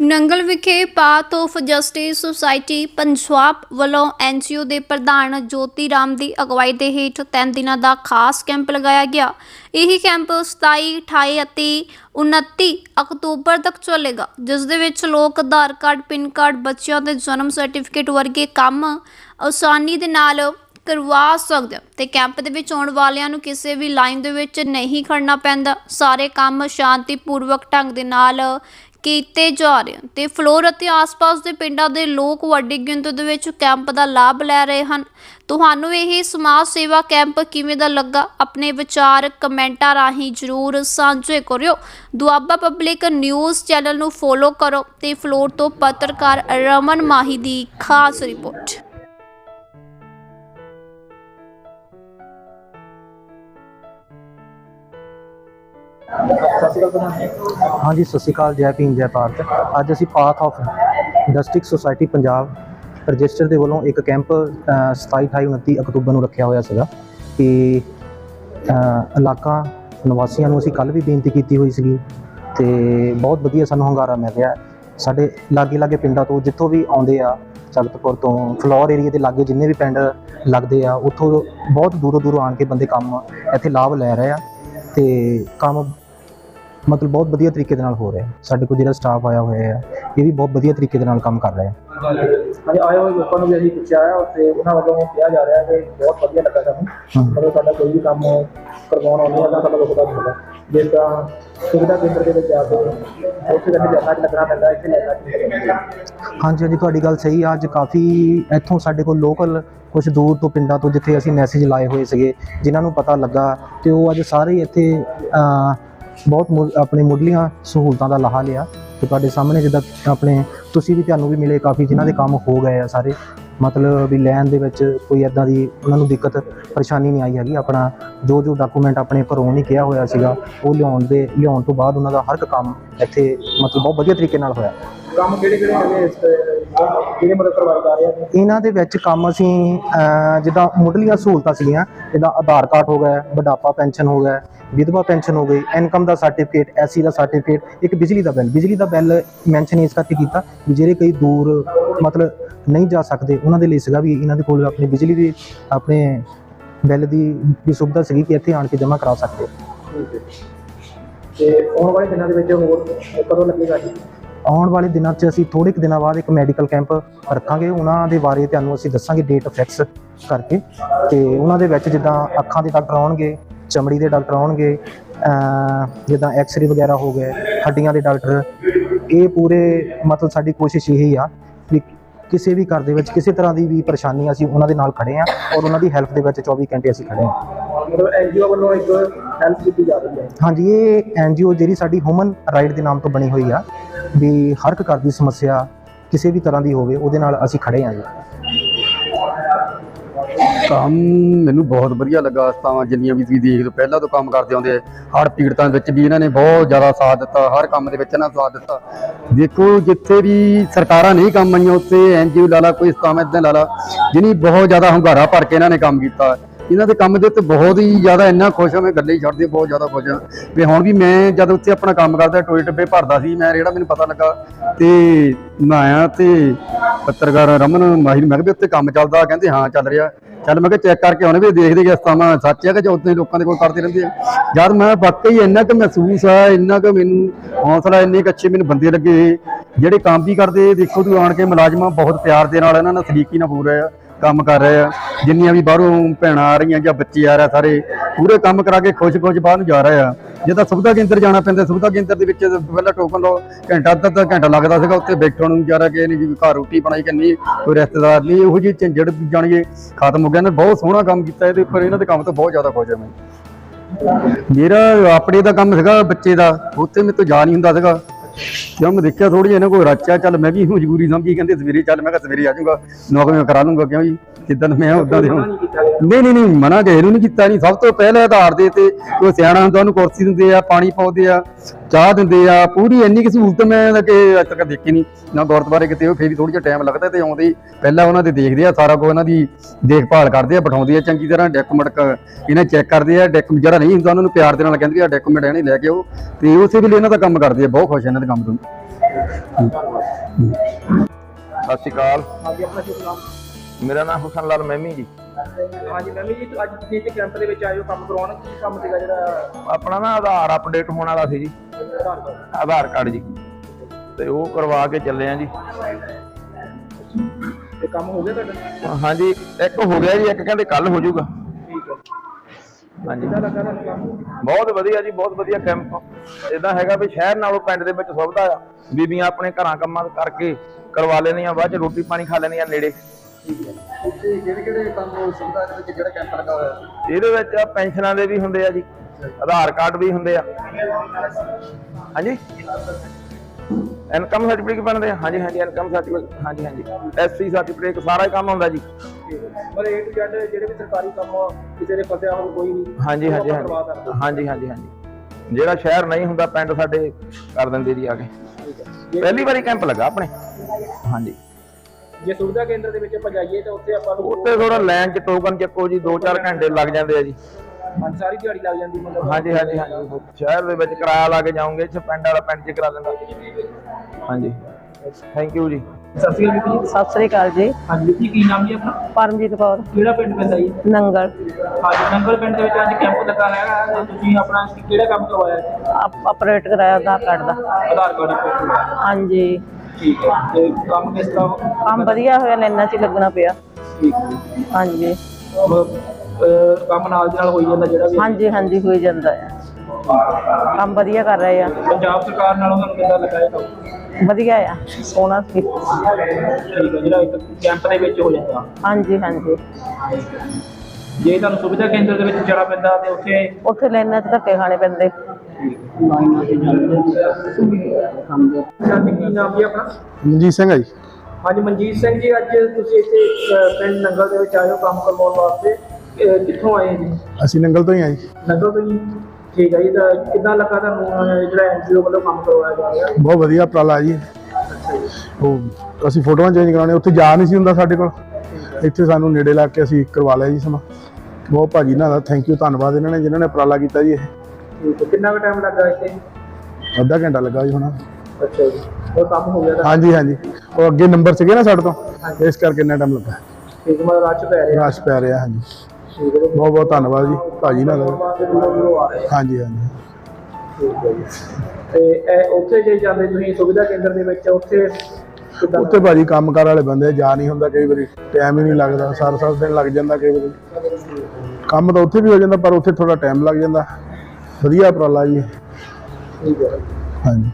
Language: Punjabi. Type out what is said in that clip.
ਨੰਗਲ ਵਿਖੇ path of justice society Punjab ਵੱਲੋਂ ਐਨਜੀਓ ਦੇ ਪ੍ਰਧਾਨ ਜੋਤੀ ਰਾਮ ਦੀ ਅਗਵਾਈ ਦੇ ਹੇਠ 3 ਦਿਨਾਂ ਦਾ ਖਾਸ ਕੈਂਪ ਲਗਾਇਆ ਗਿਆ। ਇਹ ਕੈਂਪ 27 28 ਅਤੇ 29 ਅਕਤੂਬਰ ਤੱਕ ਚੱਲੇਗਾ, ਜਿਸ ਦੇ ਵਿੱਚ ਲੋਕ ਆਧਾਰ ਕਾਰਡ, ਪਿਨ ਕਾਰਡ ਬੱਚਿਆਂ ਦੇ ਜਨਮ ਸਰਟੀਫਿਕੇਟ ਵਰਗੇ ਕੰਮ ਆਸਾਨੀ ਦੇ ਨਾਲ ਕਰਵਾ ਸਕਦੇ ਹੋ ਤੇ ਕੈਂਪ ਦੇ ਵਿੱਚ ਆਉਣ ਵਾਲਿਆਂ ਨੂੰ ਕਿਸੇ ਵੀ ਲਾਈਨ ਦੇ ਵਿੱਚ ਨਹੀਂ ਖੜਨਾ ਪੈਂਦਾ। ਸਾਰੇ ਕੰਮ ਸ਼ਾਂਤੀਪੂਰਵਕ ਢੰਗ ਦੇ ਨਾਲ ਕੀਤੇ ਜਾ ਰਹੇ ਹਨ ਤੇ ਫਲੋਰ ਅਤੇ ਆਸ-ਪਾਸ ਦੇ ਪਿੰਡਾਂ ਦੇ ਲੋਕ ਵੱਡੀ ਗਿਣਤੀ ਦੇ ਵਿੱਚ ਕੈਂਪ ਦਾ ਲਾਭ ਲੈ ਰਹੇ ਹਨ। ਤੁਹਾਨੂੰ ਇਹ ਸਮਾਜ ਸੇਵਾ ਕੈਂਪ ਕਿਵੇਂ ਦਾ ਲੱਗਾ? ਆਪਣੇ ਵਿਚਾਰ ਕਮੈਂਟਾਂ ਰਾਹੀਂ ਜਰੂਰ ਸਾਂਝੇ ਕਰਿਓ। ਦੁਆਬਾ ਪਬਲਿਕ ਨਿਊਜ਼ ਚੈਨਲ ਨੂੰ ਫੋਲੋ ਕਰੋ ਤੇ ਫਲੋਰ ਤੋਂ ਪੱਤਰਕਾਰ ਰਮਨ ਮਾਹੀ ਦੀ ਖਾਸ ਰਿਪੋਰਟ। ਹਾਂਜੀ ਸਤਿ ਸ਼੍ਰੀ ਅਕਾਲ ਜੈ ਭੀਮ ਜੈ ਭਾਰਤ। ਅੱਜ ਅਸੀਂ path of district society Punjab register ਦੇ ਵੱਲੋਂ ਇੱਕ ਕੈਂਪ ਅ, 27 28 29 ਅਕਤੂਬਰ ਨੂੰ ਰੱਖਿਆ ਹੋਇਆ ਸੀਗਾ ਕਿ ਇਲਾਕਾ ਨਿਵਾਸੀਆਂ ਨੂੰ ਅਸੀਂ ਕੱਲ ਵੀ ਬੇਨਤੀ ਕੀਤੀ ਹੋਈ ਸੀਗੀ ਤੇ ਬਹੁਤ ਵਧੀਆ ਸਾਨੂੰ ਹੰਗਾਰਾ ਮਿਲ ਰਿਹਾ ਸਾਡੇ ਲਾਗੇ ਲਾਗੇ ਪਿੰਡਾਂ ਤੋਂ ਜਿੱਥੋਂ ਵੀ ਆਉਂਦੇ ਆ ਜਗਤਪੁਰ ਤੋਂ ਫਲੋਰ ਏਰੀਆ ਦੇ ਲਾਗੇ ਜਿੰਨੇ ਵੀ ਪਿੰਡ ਲੱਗਦੇ ਆ ਉੱਥੋਂ ਬਹੁਤ ਦੂਰੋਂ ਦੂਰੋਂ ਆਣ ਕੇ ਬੰਦੇ ਕੰਮ ਇੱਥੇ ਲਾਭ ਲੈ ਰਹੇ ਆ ਤੇ ਕੰਮ ਮਤਲਬ ਬਹੁਤ ਵਧੀਆ ਤਰੀਕੇ ਦੇ ਨਾਲ ਹੋ ਰਿਹਾ ਹੈ। ਸਾਡੇ ਕੋਲ ਜਿਹੜਾ ਸਟਾਫ ਆਇਆ ਹੋਇਆ ਹੈ ਇਹ ਵੀ ਬਹੁਤ ਵਧੀਆ ਤਰੀਕੇ ਦੇ ਨਾਲ ਕੰਮ ਕਰ ਰਿਹਾ ਹੈ। ਹਾਂਜੀ ਆਏ ਹੋਏ ਲੋਕਾਂ ਨੂੰ ਵੀ ਅਸੀਂ ਪੁੱਛਿਆ ਹੈ ਤੇ ਉਹਨਾਂ ਵੱਲੋਂ ਕਿਹਾ ਜਾ ਰਿਹਾ ਹੈ ਕਿ ਬਹੁਤ ਵਧੀਆ ਲੱਗਾ ਸਾਨੂੰ। ਮਤਲਬ ਸਾਡਾ ਕੋਈ ਵੀ ਕੰਮ ਕਰਵਾਉਣ ਆਉਂਦੇ ਆ ਤਾਂ ਸਾਡਾ ਲੋਕਾਂ ਦਾ ਹੁੰਦਾ ਜਿਸ ਤਰ੍ਹਾਂ ਸੁਵਿਧਾ ਕੇਂਦਰ ਦੇ ਵਿੱਚ ਜਾ ਕੇ ਉੱਥੇ ਕਹਿੰਦੇ 'ਚ ਲੱਗਣਾ ਪੈਂਦਾ ਇੱਥੇ ਲੱਗਣਾ ਹਾਂਜੀ ਹਾਂਜੀ ਤੁਹਾਡੀ ਗੱਲ ਸਹੀ ਆ। ਅੱਜ ਕਾਫੀ ਇੱਥੋਂ ਸਾਡੇ ਕੋਲ ਲੋਕਲ ਕੁਝ ਦੂਰ ਤੋਂ ਪਿੰਡਾਂ ਤੋਂ ਜਿੱਥੇ ਅਸੀਂ ਮੈਸੇਜ ਲਾਏ ਹੋਏ ਸੀਗੇ ਜਿਨ੍ਹਾਂ ਨੂੰ ਪਤਾ ਲੱਗਾ ਤੇ ਉਹ ਅੱਜ ਸਾਰੇ ਇੱਥੇ ਬਹੁਤ ਮੁ- ਆਪਣੇ ਮੁੱਢਲੀਆਂ ਸਹੂਲਤਾਂ ਦਾ ਲਾਹਾ ਲਿਆ ਤੇ ਤੁਹਾਡੇ ਸਾਹਮਣੇ ਜਿੱਦਾਂ ਆਪਣੇ ਤੁਸੀਂ ਵੀ ਤੁਹਾਨੂੰ ਵੀ ਮਿਲੇ ਕਾਫੀ ਜਿਨ੍ਹਾਂ ਦੇ ਕੰਮ ਹੋ ਗਏ ਆ ਸਾਰੇ। ਮਤਲਬ ਵੀ ਲੈਣ ਦੇ ਵਿੱਚ ਕੋਈ ਐਦਾਂ ਦੀ ਉਹਨਾਂ ਨੂੰ ਦਿੱਕਤ, ਪਰੇਸ਼ਾਨੀ ਨਹੀਂ ਆਈ ਹੈਗੀ। ਆਪਣਾ ਜੋ ਜੋ ਡਾਕੂਮੈਂਟ ਆਪਣੇ ਘਰੋਂ ਨਹੀਂ ਕਿਹਾ ਹੋਇਆ ਸੀਗਾ, ਉਹ ਲਿਆਉਣ ਦੇ, ਲਿਆਉਣ ਤੋਂ ਬਾਅਦ ਉਹਨਾਂ ਦਾ ਹਰ ਇੱਕ ਕੰਮ ਇੱਥੇ ਮਤਲਬ ਬਹੁਤ ਵਧੀਆ ਤਰੀਕੇ ਨਾਲ ਹੋਇਆ। ਕੰਮ ਕਿਹੜੇ ਕਿਹੜੇ ਹੈਗੇ ਇਸ ਮਦਦ ਜਾ ਰਹੇ ਇਹਨਾਂ ਦੇ ਵਿੱਚ ਕੰਮ ਅਸੀਂ ਜਿੱਦਾਂ ਮੁੱਢਲੀਆਂ ਸਹੂਲਤਾਂ ਸੀਗੀਆਂ ਜਿੱਦਾਂ ਆਧਾਰ ਕਾਰਡ ਹੋ ਗਿਆ ਬੁਢਾਪਾ ਪੈਨਸ਼ਨ ਹੋ ਗਿਆ ਵਿਧਵਾ ਪੈਨਸ਼ਨ ਹੋ ਗਈ ਇਨਕਮ ਦਾ ਸਰਟੀਫਿਕੇਟ ਐਸਸੀ ਦਾ ਸਰਟੀਫਿਕੇਟ ਇੱਕ ਬਿਜਲੀ ਦਾ ਬਿੱਲ। ਬਿਜਲੀ ਦਾ ਬਿੱਲ ਮੈਂਸ਼ਨ ਇਸ ਕਰਕੇ ਕੀਤਾ ਵੀ ਜਿਹੜੇ ਕਈ ਦੂਰ ਮਤਲਬ ਨਹੀਂ ਜਾ ਸਕਦੇ ਉਹਨਾਂ ਦੇ ਲਈ ਸੀਗਾ ਵੀ ਇਹਨਾਂ ਦੇ ਕੋਲ ਆਪਣੀ ਬਿਜਲੀ ਦੀ ਆਪਣੇ ਬਿੱਲ ਦੀ ਵੀ ਸੁਵਿਧਾ ਸੀਗੀ ਕਿ ਇੱਥੇ ਆਣ ਕੇ ਜਮ੍ਹਾਂ ਕਰਾ ਸਕਦੇ ਤੇ ਆਉਣ ਵਾਲੇ ਦਿਨਾਂ ਦੇ ਵਿੱਚ ਹੋਰ ਕਦੋਂ ਲੱਗੇਗਾ ਜੀ? ਆਉਣ ਵਾਲੇ ਦਿਨਾਂ 'ਚ ਅਸੀਂ ਥੋੜੇ ਕੁ ਦਿਨਾਂ ਬਾਅਦ ਇੱਕ ਮੈਡੀਕਲ ਕੈਂਪ ਰੱਖਾਂਗੇ। ਉਹਨਾਂ ਦੇ ਬਾਰੇ ਤੁਹਾਨੂੰ ਅਸੀਂ ਦੱਸਾਂਗੇ ਡੇਟ ਫਿਕਸ ਕਰਕੇ। ਤੇ ਉਹਨਾਂ ਦੇ ਵਿੱਚ ਜਿੱਦਾਂ ਅੱਖਾਂ ਦੇ ਡਾਕਟਰ ਆਉਣਗੇ, ਚਮੜੀ ਦੇ ਡਾਕਟਰ ਆਉਣਗੇ ਜਿੱਦਾਂ ਐਕਸ-ਰੇ ਵਗੈਰਾ ਹੋ ਗਏ, ਹੱਡੀਆਂ ਦੇ ਡਾਕਟਰ। ਇਹ ਪੂਰੇ ਮਤਲਬ ਸਾਡੀ ਕੋਸ਼ਿਸ਼ ਇਹੀ ਆ ਵੀ ਕਿਸੇ ਵੀ ਘਰ ਦੇ ਵਿੱਚ ਕਿਸੇ ਤਰ੍ਹਾਂ ਦੀ ਵੀ ਪਰੇਸ਼ਾਨੀ ਅਸੀਂ ਉਹਨਾਂ ਦੇ ਨਾਲ ਖੜੇ ਆ ਔਰ ਉਹਨਾਂ ਦੀ ਹੈਲਪ ਦੇ ਵਿੱਚ 24 ਘੰਟੇ ਅਸੀਂ ਖੜੇ ਆ। ਮਤਲਬ ਐਨਜੀਓ ਵੱਲੋਂ ਇੱਕ ਹੈਲਪ ਕੀਤੀ ਜਾ ਰਹੀ ਹੈ। ਹਾਂਜੀ ਇਹ ਐਨਜੀਓ ਜਿਹੜੀ ਸਾਡੀ ਹਿਊਮਨ ਰਾਈਟ ਦੇ ਨਾਮ ਤੋਂ ਬਣੀ ਹੋਈ ਆ ਵੀ ਹਰ ਇੱਕ ਘਰ ਦੀ ਸਮੱਸਿਆ ਕਿਸੇ ਵੀ ਤਰ੍ਹਾਂ ਦੀ ਹੋਵੇ ਉਹਦੇ ਨਾਲ ਅਸੀਂ ਖੜੇ ਆ ਜੀ। ਕੰਮ ਮੈਨੂੰ ਬਹੁਤ ਵਧੀਆ ਲੱਗਾ ਸਤਾਵਾਂ ਜਿੰਨੀਆਂ ਵੀ ਤੁਸੀਂ ਦੇਖ ਲਓ ਪਹਿਲਾਂ ਤੋਂ ਕੰਮ ਕਰਦੇ ਆਉਂਦੇ ਹੜ ਪੀੜਤਾਂ ਵਿੱਚ ਵੀ ਇਹਨਾਂ ਨੇ ਬਹੁਤ ਜ਼ਿਆਦਾ ਸਾਥ ਦਿੱਤਾ ਹਰ ਕੰਮ ਦੇ ਵਿੱਚ ਇਹਨਾਂ ਸਾਥ ਦਿੱਤਾ। ਦੇਖੋ ਜਿੱਥੇ ਵੀ ਸਰਕਾਰਾਂ ਨਹੀਂ ਕੰਮ ਆਈਆਂ ਉੱਥੇ ਐਨਜੀਓ ਲਾ ਲਾ ਕੋਈ ਸਤਾਵਾਂ ਇਦਾਂ ਲਾ ਲਾ ਜਿਹਨੀ ਬਹੁਤ ਜ਼ਿਆਦਾ ਹੰਗਾਰਾ ਭਰ ਕੇ ਇਹਨਾਂ ਨੇ ਕੰਮ ਕੀਤਾ। ਇਹਨਾਂ ਦੇ ਕੰਮ ਦੇ ਉੱਤੇ ਬਹੁਤ ਹੀ ਜ਼ਿਆਦਾ ਇੰਨਾ ਖੁਸ਼ ਹਾਂ, ਮੈਂ ਗੱਲੇ ਹੀ ਛੱਡਦੇ ਬਹੁਤ ਜ਼ਿਆਦਾ ਖੁਸ਼ ਹਾਂ। ਵੀ ਹੁਣ ਵੀ ਮੈਂ ਜਦ ਉੱਥੇ ਆਪਣਾ ਕੰਮ ਕਰਦਾ, ਟੋਏ ਟੱਬੇ ਭਰਦਾ ਸੀ, ਮੈਂ ਜਿਹੜਾ ਮੈਨੂੰ ਪਤਾ ਲੱਗਾ ਤੇ ਮੈਂ ਆਇਆ ਤੇ ਪੱਤਰਕਾਰ ਰਮਨ ਮਾਹਿਰ, ਮੈਂ ਕਿਹਾ ਵੀ ਉੱਥੇ ਕੰਮ ਚੱਲਦਾ, ਕਹਿੰਦੇ ਹਾਂ ਚੱਲ ਰਿਹਾ। ਚੱਲ ਮੈਂ ਕਿਹਾ ਚੈੱਕ ਕਰਕੇ ਆਉਣੇ ਵੀ ਦੇਖਦੇ ਕਿ ਅਸਤਾਵਾਂ ਸੱਚ ਹੈ ਕਿ ਜਾਂ ਉਦੋਂ ਹੀ ਲੋਕਾਂ ਦੇ ਕੋਲ ਕਰਦੇ ਰਹਿੰਦੇ ਆ। ਜਦ ਮੈਂ ਵਾਕਈ ਇੰਨਾ ਕੁ ਮਹਿਸੂਸ ਆ, ਇੰਨਾ ਕੁ ਮੈਨੂੰ ਹੌਸਲਾ, ਇੰਨੇ ਕੁ ਅੱਛੇ ਮੈਨੂੰ ਬੰਦੇ ਲੱਗੇ। ਜਿਹੜੇ ਕੰਮ ਵੀ ਕਰਦੇ, ਦੇਖੋ ਤੂੰ ਆਣ ਕੇ ਮੁਲਾਜ਼ਮਾਂ ਬਹੁਤ ਪਿਆਰ ਦੇ ਨਾਲ ਇਹਨਾਂ ਨਾਲ ਸਲੀਕੀ ਨਾਲ ਬੋਲ ਰਿਹਾ ਕੰਮ ਕਰ ਰਹੇ ਆ। ਜਿੰਨੀਆਂ ਵੀ ਬਾਹਰੋਂ ਭੈਣਾਂ ਆ ਰਹੀਆਂ ਜਾਂ ਬੱਚੇ ਆ ਰਹੇ ਸਾਰੇ, ਪੂਰੇ ਕੰਮ ਕਰਾ ਕੇ ਖੁਸ਼-ਖੁਸ਼ ਬਾਹਰ ਨੂੰ ਜਾ ਰਹੇ ਆ। ਜਿੱਦਾਂ ਸੁਵਿਧਾ ਕੇਂਦਰ ਜਾਣਾ ਪੈਂਦਾ, ਸੁਵਿਧਾ ਕੇਂਦਰ ਦੇ ਵਿੱਚ ਪਹਿਲਾਂ ਟੋਕਨ ਲਓ ਘੰਟਾ, ਅੱਧਾ ਅੱਧਾ ਘੰਟਾ ਲੱਗਦਾ ਸੀਗਾ, ਉੱਥੇ ਬੈਠਣ ਨੂੰ ਵਿਚਾਰਾ ਕਿ ਨਹੀਂ ਵੀ ਘਰ ਰੋਟੀ ਬਣਾਈ ਕਿ ਕੋਈ ਰਿਸ਼ਤੇਦਾਰ ਨਹੀਂ, ਇਹੋ ਜਿਹੀ ਝੰਜੜ ਜਾਣੀਏ, ਖਤਮ ਹੋ ਗਿਆ। ਨੇ ਬਹੁਤ ਸੋਹਣਾ ਕੰਮ ਕੀਤਾ ਇਹਦੇ ਉੱਪਰ, ਇਹਨਾਂ ਦੇ ਕੰਮ ਤੋਂ ਬਹੁਤ ਜ਼ਿਆਦਾ ਖੁਸ਼ ਹਾਂ ਮੈਂ। ਮੇਰਾ ਆਪਣੇ ਦਾ ਕੰਮ ਸੀਗਾ, ਬੱਚੇ ਦਾ, ਉੱਥੇ ਮੇਰੇ ਤੋਂ ਜਾ ਨਹੀਂ ਹੁੰਦਾ ਸੀਗਾ। ਜਦੋਂ ਮੈਂ ਦੇਖਿਆ ਥੋੜੀ ਜਿਹੀ, ਇਹਨਾਂ ਕੋਈ ਰੱਚਿਆ ਚੱਲ ਮੈਂ ਵੀ ਮਜਬੂਰੀ ਸਮਝੀ, ਕਹਿੰਦੇ ਸਵੇਰੇ ਚੱਲ, ਮੈਂ ਕਿਹਾ ਸਵੇਰੇ ਆ ਜਾਊਂਗਾ ਨੌਕਰੀ ਕਰਾ ਲੂੰਗਾ ਕਿਉਂ ਜੀ? ਜਿੱਦਣ ਮੈਂ ਉਦਾਂ ਦੇ ਹੁਣ ਨਹੀਂ ਨਹੀਂ ਨਹੀਂ, ਮਨਾ ਕਿਸੇ ਨੂੰ ਨਹੀਂ ਕੀਤਾ ਨਹੀਂ ਸਭ ਤੋਂ ਪਹਿਲੇ ਆਧਾਰ ਦੇ ਤੇ ਕੋਈ ਸਿਆਣਾ ਹੁੰਦਾ, ਉਹਨੂੰ ਕੁਰਸੀ ਦਿੰਦੇ ਆ, ਪਾਣੀ ਪਾਉਂਦੇ ਆ। ਚਾਹ ਦਿੰਦੇ ਆ, ਪੂਰੀ ਇੰਨੀ ਕਿ ਸਹੂਲਤ ਮੈਂ ਕਿ ਅੱਜ ਤੱਕ ਦੇਖੀ ਨਹੀਂ। ਨਾ ਗੁਰਦੁਆਰੇ ਕਿਤੇ, ਉਹ ਫੇਰ ਵੀ ਥੋੜੀ ਜਿਹਾ ਟਾਈਮ ਲੱਗਦਾ ਤੇ ਆਉਂਦੇ ਪਹਿਲਾਂ ਉਹਨਾਂ ਦੇ ਦੇਖਦੇ ਆ, ਸਾਰਾ ਕੁਝ ਉਹਨਾਂ ਦੀ ਦੇਖਭਾਲ ਕਰਦੇ ਆ, ਬਿਠਾਉਂਦੇ ਆ, ਚੰਗੀ ਤਰ੍ਹਾਂ ਡਾਕੂਮੈਂਟ ਇਹਨਾਂ ਚੈੱਕ ਕਰਦੇ ਆ ਡਾਕੂਮੈਂਟ ਜਿਹੜਾ ਨਹੀਂ ਹੁੰਦਾ ਉਹਨਾਂ ਨੂੰ ਪਿਆਰ ਦੇ ਨਾਲ ਕਹਿੰਦੇ ਆ ਡਾਕੂਮੈਂਟ ਇਹਨੇ ਲੈ ਕੇ ਆਓ। ਤੇ ਉਸੇ ਵੇਲੇ ਇਹਨਾਂ ਦਾ ਕੰਮ ਕਰਦੇ ਆ, ਬਹੁਤ ਖੁਸ਼ ਆ ਇਹਨਾਂ ਦੇ ਕੰਮ ਤੋਂ। ਸਤਿ ਸ਼੍ਰੀ ਅਕਾਲ। ਮੇਰਾ ਨਾਮ ਹੁਸਨ ਲਾਲ ਮਹਿਮੀ ਜੀ। ਹਾਂਜੀ ਮੈਂ ਵੀ ਜੀ ਅੱਜ ਤੁਸੀਂ ਇੱਥੇ ਕੈਂਪ ਦੇ ਵਿੱਚ ਆਏ ਹੋ ਕੰਮ ਕਰਵਾਉਣ ਕੀ ਕੰਮ ਸੀਗਾ ਜਿਹੜਾ ਆਪਣਾ ਨਾ ਆਧਾਰ ਅਪਡੇਟ ਹੋਣ ਵਾਲਾ ਸੀ ਜੀ। ਆਧਾਰ ਕਾਰਡ? ਆਧਾਰ ਕਾਰਡ ਜੀ। ਤੇ ਉਹ ਕਰਵਾ ਕੇ ਚੱਲੇ ਆ ਜੀ। ਤੇ ਕੰਮ ਹੋ ਗਿਆ ਤੁਹਾਡਾ? ਹਾਂਜੀ ਇੱਕ ਹੋ ਗਿਆ ਜੀ ਇੱਕ ਕਹਿੰਦੇ ਕੱਲ ਹੋ ਜਾਊਗਾ। ਠੀਕ ਹੈ। ਹਾਂਜੀ। ਬਹੁਤ ਵਧੀਆ ਜੀ ਬਹੁਤ ਵਧੀਆ ਕੈਂਪ ਇਦਾਂ ਹੈਗਾ ਵੀ ਸ਼ਹਿਰ ਨਾਲੋਂ ਪਿੰਡ ਦੇ ਵਿੱਚ ਸੁਵਿਧਾ ਆ। ਬੀਬੀਆਂ ਆਪਣੇ ਘਰਾਂ ਕੰਮਾਂ ਕਰਕੇ ਕਰਵਾ ਲੈਣੀਆਂ ਬਾਅਦ ਚ ਰੋਟੀ ਪਾਣੀ ਖਾ ਲੈਣੀਆਂ ਨੇੜੇ। ਇੱਥੇ ਕਿਹੜੇ ਕਿਹੜੇ ਕੰਮ ਸੁਵਿਧਾ ਦੇ ਵਿੱਚ ਜਿਹੜਾ ਕੈਂਪ ਲੱਗਾ ਹੋਇਆ? ਇਹਦੇ ਵਿੱਚ ਆ ਪੈਨਸ਼ਨਾਂ ਦੇ ਵੀ ਹੁੰਦੇ ਆ ਜੀ ਆਧਾਰ ਕਾਰਡ ਵੀ ਹੁੰਦੇ ਆ। ਹਾਂਜੀ? ਇਨਕਮ ਸਰਟੀਫਿਕੇਟ ਬਣਦੇ ਆ। ਹਾਂਜੀ ਹਾਂਜੀ ਇਨਕਮ ਸਰਟੀਫਿਕੇਟ ਹਾਂਜੀ ਹਾਂਜੀ। ਐਸਸੀ ਸਰਟੀਫਿਕੇਟ ਸਾਰਾ ਹੀ ਕੰਮ ਹੁੰਦਾ ਜੀ। ਪਰ ਏ ਟੂ ਜ਼ੈਡ ਜਿਹੜੇ ਵੀ ਸਰਕਾਰੀ ਕੰਮ ਕਿਸੇ ਦੇ ਫਸਿਆ ਹੋਵੇ ਕੋਈ ਵੀ ਹਾਂਜੀ ਹਾਂਜੀ ਹਾਂਜੀ। ਹਾਂਜੀ ਹਾਂਜੀ ਜਿਹੜਾ ਸ਼ਹਿਰ ਨਹੀਂ ਹੁੰਦਾ ਪਿੰਡ ਸਾਡੇ ਕਰ ਦਿੰਦੇ ਜੀ ਆ ਕੇ। ਪਹਿਲੀ ਵਾਰੀ ਕੈਂਪ ਲੱਗਾ ਆਪਣੇ। ਹਾਂਜੀ। ਜੇ ਸੁਵਿਧਾ ਕੇਂਦਰ ਦੇ ਵਿੱਚ ਆਪਾਂ ਜਾਈਏ ਤਾਂ ਉੱਥੇ ਆਪਾਂ ਨੂੰ ਉੱਤੇ ਥੋੜਾ ਲਾਈਨ 'ਚ ਟੋਕਨ ਚੱਕੋ ਜੀ 2-4 ਘੰਟੇ ਲੱਗ ਜਾਂਦੇ ਆ ਜੀ। ਹਾਂਜੀ, ਸਾਰੀ ਦਿਹਾੜੀ ਲੱਗ ਜਾਂਦੀ ਮਤਲਬ। ਹਾਂਜੀ ਹਾਂਜੀ ਹਾਂਜੀ। ਸ਼ਹਿਰ ਦੇ ਵਿੱਚ ਕਿਰਾਇਆ ਲਾ ਕੇ ਜਾਓਗੇ ਇੱਥੇ ਪਿੰਡ ਵਾਲਾ ਪਿੰਡ 'ਚ ਕਰਾ ਦਿੰਦਾ। ਹਾਂਜੀ। ਥੈਂਕ ਯੂ ਜੀ। ਸਤਿ ਸ਼੍ਰੀ ਅਕਾਲ ਜੀ। ਸਤਿ ਸ੍ਰੀ ਅਕਾਲ ਜੀ। ਹਾਂਜੀ ਜੀ ਕੀ ਨਾਮ ਜੀ ਆਪਣਾ? ਪਰਮਜੀਤ ਕੌਰ। ਕਿਹੜਾ ਪਿੰਡ ਪੈਂਦਾ ਜੀ? ਨੰਗਲ। ਹਾਂਜੀ ਨੰਗਲ ਪਿੰਡ ਦੇ ਵਿੱਚ ਅੱਜ ਕੈਂਪ ਲੱਗਾ ਹੈਗਾ ਤੇ ਤੁਸੀਂ ਆਪਣਾ ਕਿਹੜਾ ਕੰਮ ਕਰਵਾਇਆ? ਆਪਰੇਟ ਕਰਾਇਆ ਆਧਾਰ ਕਾਰਡ ਦਾ। ਆਧਾਰ ਕਾਰਡ। ਹਾਂਜੀ। ਠੀਕ ਹੈ। ਤੇ ਕੰਮ ਕਿਸ ਤਰ੍ਹਾਂ ਕੰਮ ਵਧੀਆ ਹੋਇਆ ਲਾਈਨਾਂ 'ਚ ਹੀ ਲੱਗਣਾ ਪਿਆ। ਠੀਕ ਹੈ। ਹਾਂਜੀ। ਮਤਲਬ, ਅਹ, ਕੰਮ ਨਾਲ ਦੀ ਨਾਲ ਹੋਈ ਜਾਂਦਾ ਜਿਹੜਾ ਵੀ ਹਾਂਜੀ ਹਾਂਜੀ ਹੋਈ ਜਾਂਦਾ ਹੈ ਕੰਮ ਵਧੀਆ ਕਰ ਰਹੇ ਆ। ਪੰਜਾਬ ਸਰਕਾਰ ਨਾਲੋਂ ਤੁਹਾਨੂੰ ਕਿੱਦਾਂ ਲੱਗਾ ਇਹ ਕੰਮ? ਵਧੀਆ ਆ। ਸੋਹਣਾ ਸੀ। ਠੀਕ ਹੈ ਜਿਹੜਾ ਇੱਕ ਕੈਂਪ ਦੇ ਵਿੱਚ ਹੋ ਜਾਂਦਾ। ਹਾਂਜੀ ਹਾਂਜੀ। ਜੇ ਤੁਹਾਨੂੰ ਸੁਵਿਧਾ ਕੇਂਦਰ ਦੇ ਵਿੱਚ ਜਾਣਾ ਪੈਂਦਾ ਤੇ ਉੱਥੇ ਉੱਥੇ ਲਾਈਨਾਂ 'ਚ ਧੱਕੇ ਖਾਣੇ ਪੈਂਦੇ। ਲਾਈਨਾਂ 'ਚ ਜਾਂਦੇ ਕੀ ਨਾਮ ਜੀ ਆਪਣਾ ਮਨਜੀਤ ਸਿੰਘ ਜੀ। ਹਾਂਜੀ ਮਨਜੀਤ ਸਿੰਘ ਜੀ ਅੱਜ ਤੁਸੀਂ ਇੱਥੇ ਅਹ, ਪਿੰਡ ਨੰਗਲ ਦੇ ਵਿੱਚ ਆਏ ਹੋ ਕੰਮ ਕਰਵਾਉਣ ਵਾਸਤੇ। ਅਹ, ਕਿੱਥੋਂ ਆਏ ਜੀ? ਅਸੀਂ ਨੰਗਲ ਤੋਂ ਹੀ ਆ ਜੀ ਨੰਗਲ ਤੋਂ ਜੀ ਠੀਕ ਹੈ ਜੀ ਤਾਂ ਕਿੱਦਾਂ ਲੱਗਾ ਤੁਹਾਨੂੰ ਅਹ, ਜਿਹੜਾ ਐਨਜੀਓ ਵੱਲੋਂ ਕੰਮ ਕਰਵਾਇਆ ਜਾ ਰਿਹਾ? ਬਹੁਤ ਵਧੀਆ ਉਪਰਾਲਾ ਜੀ। ਉਹ ਅਸੀਂ ਫੋਟੋਆਂ ਚੇਂਜ ਕਰਾਉਣੇ ਉੱਥੇ ਜਾ ਨਹੀਂ ਸੀ ਹੁੰਦਾ ਸਾਡੇ ਕੋਲ। ਇੱਥੇ ਸਾਨੂੰ ਨੇੜੇ ਲੱਗ ਕੇ ਅਸੀਂ ਕਰਵਾ ਲਿਆ ਜੀ ਸਮਾਂ। ਬਹੁਤ ਭਾਜੀ ਨਾਲ ਦਾ ਥੈਂਕ ਯੂ ਧੰਨਵਾਦ ਇਹਨਾਂ ਨੇ ਜਿਨ੍ਹਾਂ ਨੇ ਉਪਰਾਲਾ ਕੀਤਾ ਜੀ ਇਹ। ਠੀਕ ਹੈ। ਕਿੰਨਾ ਕੁ ਟਾਈਮ ਲੱਗਾ ਇੱਥੇ? ਅੱਧਾ ਘੰਟਾ ਲੱਗਾ ਜੀ ਹੁਣ। ਅੱਛਾ ਜੀ। ਉਹ ਕੰਮ ਹੋ ਗਿਆ ਤਾਂ ਹਾਂਜੀ ਹਾਂਜੀ। ਉਹ ਅੱਗੇ ਨੰਬਰ ਸੀਗੇ ਨਾ ਸਾਡੇ ਤੋਂ ਇਸ ਕਰਕੇ ਇੰਨਾ ਟਾਈਮ ਲੱਗਾ। ਠੀਕ ਮਤਲਬ ਰੱਚ ਪੈ ਰਿਹਾ। ਰਸ਼ ਪੈ ਰਿਹਾ ਹਾਂਜੀ। ਬਹੁਤ ਬਹੁਤ ਧੰਨਵਾਦ ਜੀ ਭਾਜੀ ਨਾਲ। ਹਾਂਜੀ ਹਾਂਜੀ। ਠੀਕ ਹੈ ਜੀ। ਤੇ ਉੱਥੇ ਜੇ ਜਾਂਦੇ ਤੁਸੀਂ ਸੁਵਿਧਾ ਕੇਂਦਰ ਦੇ ਵਿੱਚ ਉੱਥੇ ਉੱਥੇ ਭਾਜੀ ਕੰਮਕਾਰ ਵਾਲੇ ਬੰਦੇ ਜਾ ਨਹੀਂ ਹੁੰਦਾ ਕਈ ਵਾਰੀ। ਟਾਈਮ ਹੀ ਨਹੀਂ ਲੱਗਦਾ ਸਾਰਾ ਸਾਰਾ ਦਿਨ ਲੱਗ ਜਾਂਦਾ ਕਈ ਵਾਰੀ। ਕੰਮ ਤਾਂ ਉੱਥੇ ਵੀ ਹੋ ਜਾਂਦਾ ਪਰ ਉੱਥੇ ਥੋੜਾ ਟਾਈਮ ਲੱਗ ਜਾਂਦਾ। ਵਧੀਆ ਉਪਰਾਲਾ ਜੀ। ਹਾਂਜੀ।